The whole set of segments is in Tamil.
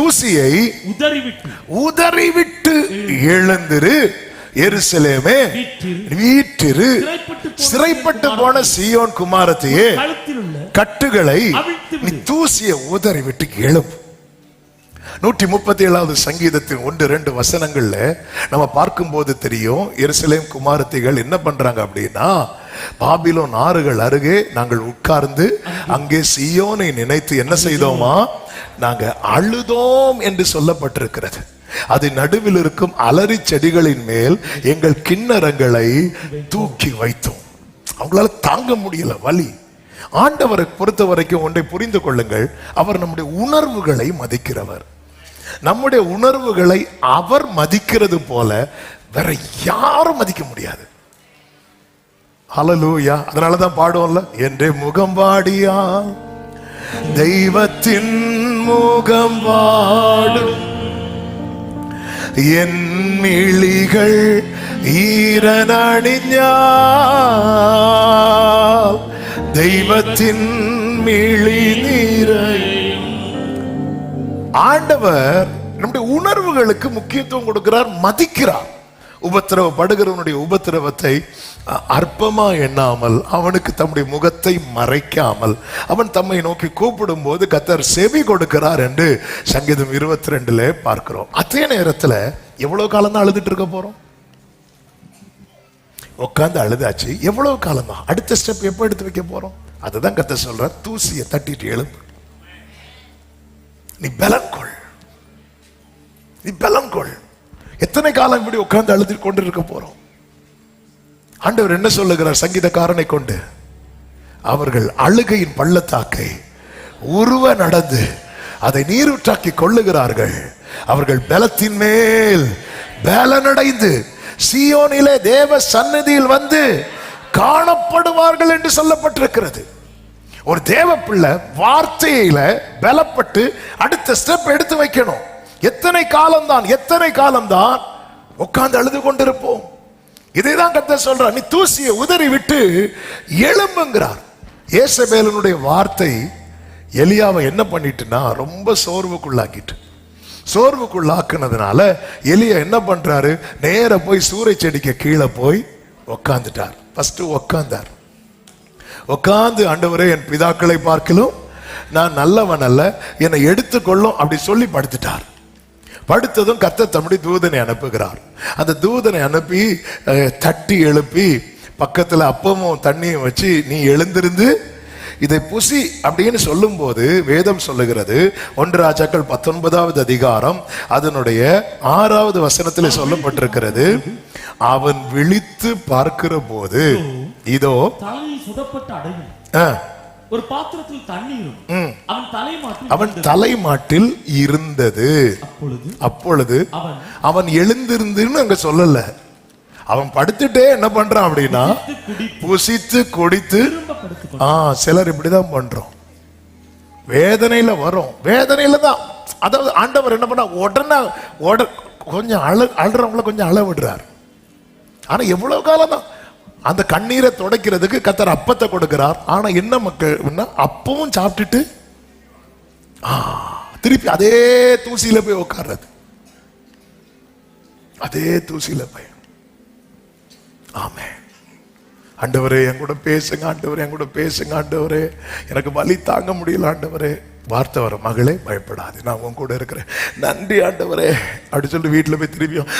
தூசியை உதறிவிட்டு உதறிவிட்டு எழுந்திரு எருசலேமே வீற்றிரு. சிறைப்பட்டு போன சீயோன் குமாரத்தையே கட்டுகளை நீ. தூசியை உதறி விட்டு எழும் நூற்றி முப்பத்தி ஏழாவது சங்கீதத்தின் ஒன்று ரெண்டு வசனங்கள்ல நம்ம பார்க்கும்போது தெரியும் எருசலேம் குமாரத்திகள் என்ன பண்றாங்க அப்படின்னா பாபிலோன் ஆறுகள் அருகே நாங்கள் உட்கார்ந்து அங்கே சியோனை நினைத்து என்ன செய்தோமா? நாங்க அழுதோம் என்று சொல்லப்பட்டிருக்கிறது. அது நடுவில் இருக்கும் அலறி செடிகளின் மேல் எங்கள் கிண்ணறங்களை தூக்கி வைத்தோம். அவங்களால தாங்க முடியல வலி. ஆண்டவரை பொறுத்த வரைக்கும் ஒன்றை புரிந்து கொள்ளுங்கள். அவர் நம்முடைய உணர்வுகளை மதிக்கிறவர். நம்முடைய உணர்வுகளை அவர் மதிக்கிறது போல வேற யாரும் மதிக்க முடியாது. அலலூயா அதனால தான் பாடுவோம்ல என்றே முகம் பாடியா தெய்வத்தின் முகம் பாடும் என் மிழிகள் ஈரனணிஞால் தெய்வத்தின் மிழி நீரை ஆண்டவர் நம்முடைய உணர்வுகளுக்கு முக்கியத்துவம் கொடுக்கிறார் மதிக்கிறார். உபத்திரவப்படுகிறவனுடைய உபத்திரவத்தை அற்பமா எண்ணாமல் அவனுக்கு தம்முடைய முகத்தை மறைக்காமல் அவன் தம்மை நோக்கி கூப்பிடும் போது கத்தர் செவி கொடுக்கிறார் என்று சங்கீதம் இருபத்தி ரெண்டுல பார்க்கிறோம். அதே நேரத்துல எவ்வளவு காலம் தான் அழுதுட்டு இருக்க போறோம்? உட்காந்து அழுதாச்சு எவ்வளவு காலம்? தான் அடுத்த ஸ்டெப் எப்போ எடுத்து வைக்க போறோம்? அதுதான் கத்த சொல்ற தூசியை தட்டிட்டு எழுப்பு நீ பலம் கொள். நீ பலம் கொள். எத்தனை காலம் இப்படி உட்கார்ந்து அழுதி கொண்டு இருக்க போறோம்? ஆண்டவர் என்ன சொல்லுகிறார்? சங்கீதக்காரனை கொண்டு அவர்கள் அழுகையின் பள்ளத்தாக்கை உருவ நடந்து அதை நீரூற்றாக்கி கொள்ளுகிறார்கள். அவர்கள் பலத்தின் மேல் பலனடைந்து சியோனிலே தேவ சந்நிதியில் வந்து காணப்படுவார்கள் என்று சொல்லப்பட்டிருக்கிறது. ஒரு தேவ பிள்ளை வார்த்தையில பலப்பட்டு அடுத்த ஸ்டெப் எடுத்து வைக்கணும். எத்தனை காலம்தான் எத்தனை காலம்தான் உட்கார்ந்து அழுது கொண்டிருப்போம். இதைதான் கத்த சொல்ற நீ தூசியை உதறி விட்டு எழும்புங்கிறார். ஏசபேலனுடைய வார்த்தை எலியாவை என்ன பண்ணிட்டுனா ரொம்ப சோர்வுக்குள்ளாக்கிட்டு. சோர்வுக்குள்ளாக்குனதுனால எலியா என்ன பண்றாரு? நேர போய் சூறை செடிக்கு கீழே போய் உக்காந்துட்டார். ஃபர்ஸ்ட் உக்காந்தார். உட்காந்து ஆண்டவரே என் பிதாக்களை பார்க்கலும் நான் நல்லவன் அல்ல என்னை எடுத்துக்கொள்ளும் அப்படி சொல்லி படுத்துட்டார். படுத்ததும் கத்த தம்பி தூதனை அனுப்புகிறார். அந்த தூதனை அனுப்பி தட்டி எழுப்பி பக்கத்தில் அப்பமும் தண்ணியும் வச்சு நீ எழுந்திருந்து இதை புசி அப்படின்னு சொல்லும்போது வேதம் சொல்லுகிறது. ஒன்று ராஜாக்கள் பத்தொன்பதாவது அதிகாரம் அதனுடைய ஆறாவது வசனத்தில் சொல்லப்பட்டிருக்கிறது அவன் விழித்து பார்க்கிற போது இதோ தலையில் சுடப்பட்ட அடையும். ஒரு பாத்திரத்தில் தண்ணீரும் அவன் தலை மாற்றி அவன் தலைமாட்டில் இருந்தது. அப்பொழுது? அவன் எழுந்திருந்துன்னு அங்க சொல்லல. அவன் படுத்துட்டே என்ன பண்றான் அப்படின்னா புசித்து குடித்து ஆ சிலர் இப்படிதான் பண்றோம். வேதனையில வரும். வேதனையில தான். அதாவது ஆண்டவர் என்ன பண்ணா உடனே உட கொஞ்சம் அழ அழுறவங்கள கொஞ்சம் அழ விடுறார் ஆனா எவ்வளவு காலம் தான் அந்த கண்ணீரை துடைக்கிறதுக்கு கத்தர் அப்பத்தை கொடுக்கிறார். ஆனா என்ன மக்கள் அப்பவும் சாப்பிட்டுட்டு திருப்பி அதே தூசியில போய் உட்கார்றது அதே தூசியில போய். ஆமே ஆண்டவரே என் கூட பேசுங்க ஆண்டவரே என் கூட பேசுங்க ஆண்டவரே. எனக்கு வலி தாங்க முடியல ஆண்டவரே. வார்த்தை வர மகளே பயப்படாது. நான் உன் கூட இருக்கிறேன். நன்றி ஆண்டவரே. அப்படி சொல்லிட்டு வீட்டில் போய் திரும்பியும்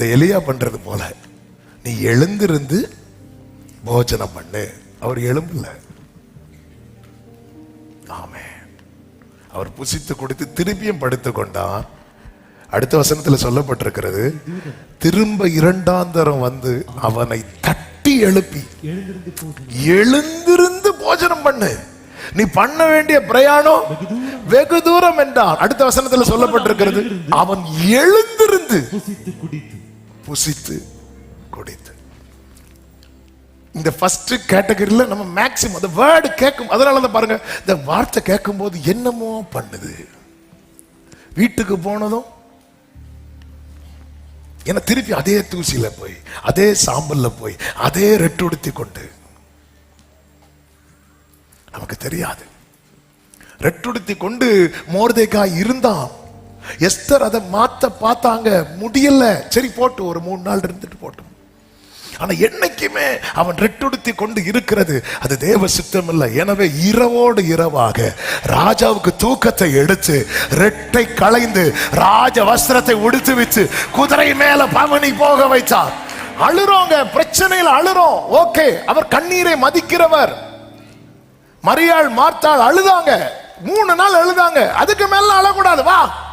இந்த எலியா பண்றது போல. நீ எழுந்திருந்து போஜனம் பண்ணு. அவர் எழும்பல. ஆமே அவர் புசித்து கொடுத்து திருப்பியும் படுத்து கொண்டார். அடுத்த வசனத்துல சொல்லப்பட்டிருக்கிறது திரும்ப இரண்டாந்தரம் வந்து அவனை தட்டி எழுப்பி எழுந்திருந்து போஜனம் பண்ணு. நீ பண்ண வேண்டிய பிரயாணம் வெகு தூரம் என்றான். அடுத்த வசனத்துல சொல்லப்பட்டிருக்கிறது அவன் எழுந்திருந்து புசித்து குடித்து. இந்த ஃபர்ஸ்ட் கேட்டகரியில நம்ம மேக்சிமம் அந்த வேர்டு கேட்கும் அதனால தான் பாருங்க இந்த வார்த்தை கேட்கும் போது என்னமோ பண்ணுது. வீட்டுக்கு போனதும் ஏன்னா திருப்பி அதே தூசியில போய் அதே சாம்பல்ல போய் அதே ரெட்டுடுத்தி கொண்டு. நமக்கு தெரியாது. ரெட்டுடுத்தி கொண்டு மோர்தேக்காய் இருந்தான் எஸ்தர் அதை மாத்த பார்த்தாங்க. முடியல. சரி போட்டு ஒரு மூணு நாள் இருந்துட்டு போட்டோம். ஆனா என்னைக்குமே அவன் ரெட்டுடுத்தி கொண்டு இருக்கிறது அது தேவ சித்தம் இல்லை எனவே இரவோடு இரவாக ராஜாவுக்கு தூக்கத்தை எடுத்து ரெட்டை களைந்து ராஜ வஸ்திரத்தை உடுத்து வச்சு குதிரை மேல பவனி போக வைத்தார். அழுறோங்க பிரச்சனையில் அழுறோம். ஓகே அவர் கண்ணீரை மதிக்கிறவர். மரியாள் மார்த்தாள் அழுதாங்க. மூணு நாள் அழுதாங்க. அதுக்கு மேல அழக்கூடாது. வா.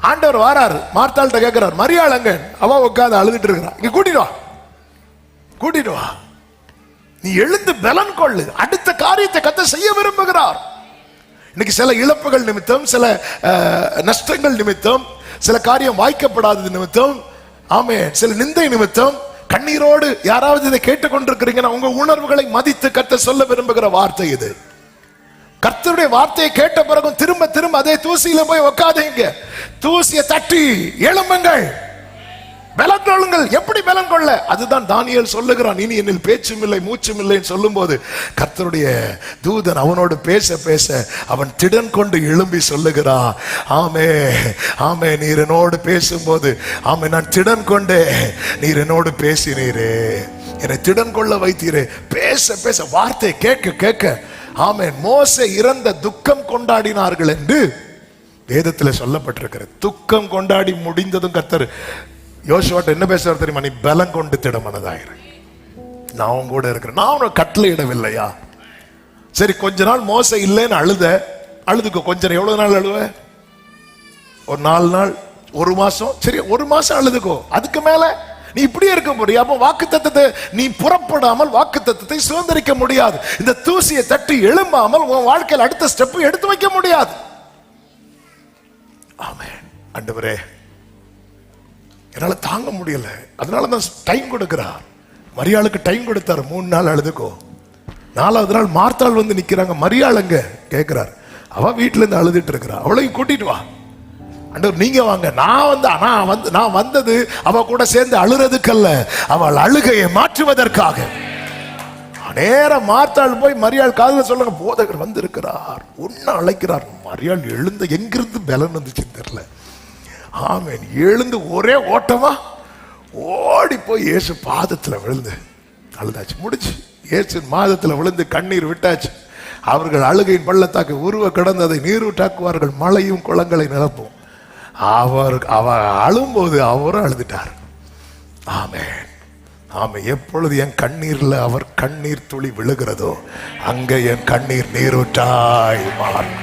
ஆண்டவர் வாராரு. மார்த்தாள்கிட்ட கேட்கிறார் மரியாள் அங்க. அவ உட்காந்து அழுதுட்டு இருக்கிறா. இங்க கூட்டிட்டு வா. கூட்டிட்டு வா. நீ எழுந்து பலன் கொள்ளு. அடுத்த காரியத்தை கத்த செய்ய விரும்புகிறார். இன்னைக்கு சில இழப்புகள் நிமித்தம் சில நஷ்டங்கள் நிமித்தம் சில காரியம் வாய்க்கப்படாதது நிமித்தம். ஆமே சில நிந்தை நிமித்தம். கண்ணீரோடு யாராவது இதை கேட்டுக்கொண்டிருக்கிறீங்கன்னா உங்க உணர்வுகளை மதித்து கத்த சொல்ல விரும்புகிற வார்த்தை இது. கர்த்தருடைய வார்த்தையை கேட்ட பிறகும் திரும்ப திரும்ப அதே தூசியில போய் உக்காதீங்க. தூசியை தட்டி எழும்புங்கள். பலன் கொள்ளுங்கள் எப்படி பலன் கொள்ள அதுதான் தானியல் சொல்லுகிறான். இனி என்னில் பேச்சும் இல்லை மூச்சும் இல்லைன்னு சொல்லும்போது கர்த்தருடைய தூதன் அவனோடு பேச பேச அவன் திடன் கொண்டு எழும்பி சொல்லுகிறான் ஆமே ஆமே நீர் என்னோடு பேசும்போது ஆமே நான் திடன் கொண்டே நீர் என்னோடு பேசினீரே. என்னை திடன் கொள்ள வைத்தீரே. பேச பேச வார்த்தை கேட்க கேட்க ஆமென். மோசை இறந்த துக்கம் கொண்டாடினார்கள் என்று வேதத்தில் சொல்லப்பட்டிருக்கிறது. துக்கம் கொண்டாடி முடிந்ததும் கத்தர் யோசுவாட்ட என்ன பேசுவார் தெரியுமா? நீ பலம் கொண்டு திடமனதாயிரு. நான் உன் கூட இருக்கிறேன். நான் உனக்கு கட்டளை இடவில்லையா? சரி கொஞ்ச நாள் மோச இல்லைன்னு அழுத. அழுதுக்கோ கொஞ்ச நேரம். எவ்வளவு நாள் அழுவ? ஒரு நாலு நாள் ஒரு மாசம். சரி ஒரு மாசம் அழுதுக்கோ. அதுக்கு மேல நீ இப்படியே இருக்க முடியும் அப்போ வாக்கு தத்தத்தை நீ புறப்படாமல் வாக்கு தத்தத்தை சுதந்திரிக்க முடியாது. இந்த தூசியை தட்டி எழும்பாமல் உன் வாழ்க்கையில் அடுத்த ஸ்டெப் எடுத்து வைக்க முடியாது. ஆமே அண்டவரே என்னால தாங்க முடியல. அதனால தான் டைம் கொடுக்குறார். மரியாளுக்கு டைம் கொடுத்தாரு. மூணு நாள் அழுதுக்கோ. நாலாவது நாள் மார்த்தாள் வந்து நிக்கிறாங்க. மரியாளுங்க கேட்கிறார் அவ வீட்டுல இருந்து அழுதுட்டு இருக்கிறா. அவளையும் கூட்டிட்டு வா. ஆண்டவர் நீங்க வாங்க. நான் வந்து நான் வந்து நான் வந்தது அவ கூட சேர்ந்து அழுறதுக்கல்ல. அவள் அழுகையை மாற்றுவதற்காக. நேரம் மார்த்தாள் போய் மரியாள் காதுல சொல்லுங்க போதகர் வந்திருக்கிறார். ஒன்னு அழைக்கிறார். மரியாள் எழுந்து எங்கிருந்து பலன் வந்துச்சுன்னு தெரியல. ஆமேன். எழுந்து ஒரே ஓட்டமா ஓடி போய் இயேசு பாதத்தில் விழுந்து அழுதாச்சு. முடிச்சு இயேசு மாதத்தில் விழுந்து கண்ணீர் விட்டாச்சு. அவர்கள் அழுகையின் பள்ளத்தாக்கு உருவ கிடந்ததை நீரூட்டாக்குவார்கள் மழையும் குளங்களை நிரப்பும். அவர் அவர் அழும்போது அவரும் அழுதுட்டார். ஆமே ஆமை எப்பொழுது என் கண்ணீர்ல அவர் கண்ணீர் துளி விழுகிறதோ அங்கே என் கண்ணீர் நீரூற்றாய் மாறும்.